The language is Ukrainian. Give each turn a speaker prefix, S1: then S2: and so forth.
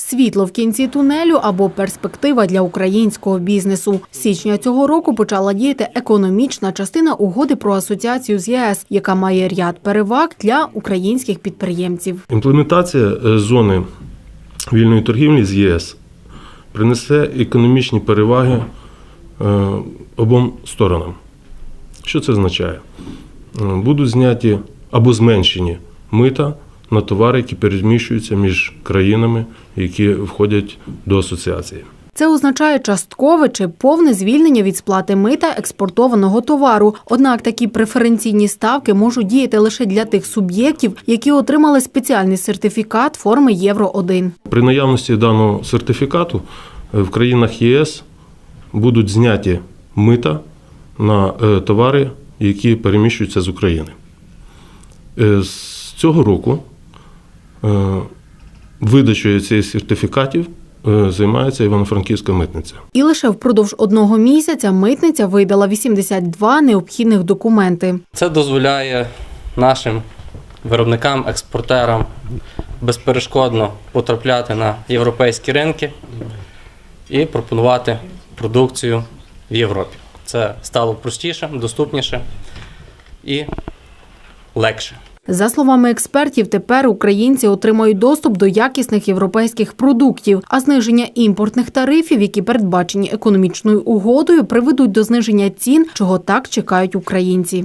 S1: світло в кінці тунелю або перспектива для українського бізнесу. Січня цього року почала діяти економічна частина угоди про асоціацію з ЄС, яка має ряд переваг для українських підприємців.
S2: Імплементація е, зони вільної торгівлі з ЄС принесе економічні переваги е, обом сторонам. Що це означає? Е, Будуть зняті або зменшені мита на товари, які переміщуються між країнами, які входять до асоціації.
S1: Це означає часткове чи повне звільнення від сплати мита експортованого товару. Однак такі преференційні ставки можуть діяти лише для тих суб'єктів, які отримали спеціальний сертифікат форми Євро 1
S2: При наявності даного сертифікату е, в країнах ЄС будуть зняті мита на е, товари, які переміщуються з України. Е, З цього року видачею цих сертифікатів е, займається Івано-Франківська митниця.
S1: І лише впродовж одного місяця митниця видала 82 необхідних документи.
S3: Це дозволяє нашим виробникам, експортерам безперешкодно потрапляти на європейські ринки і пропонувати продукцію в Європі. Це стало простіше, доступніше і легше.
S1: За словами експертів, тепер українці отримають доступ до якісних європейських продуктів, а зниження імпортних тарифів, які передбачені економічною угодою, приведуть до зниження цін, чого так чекають українці.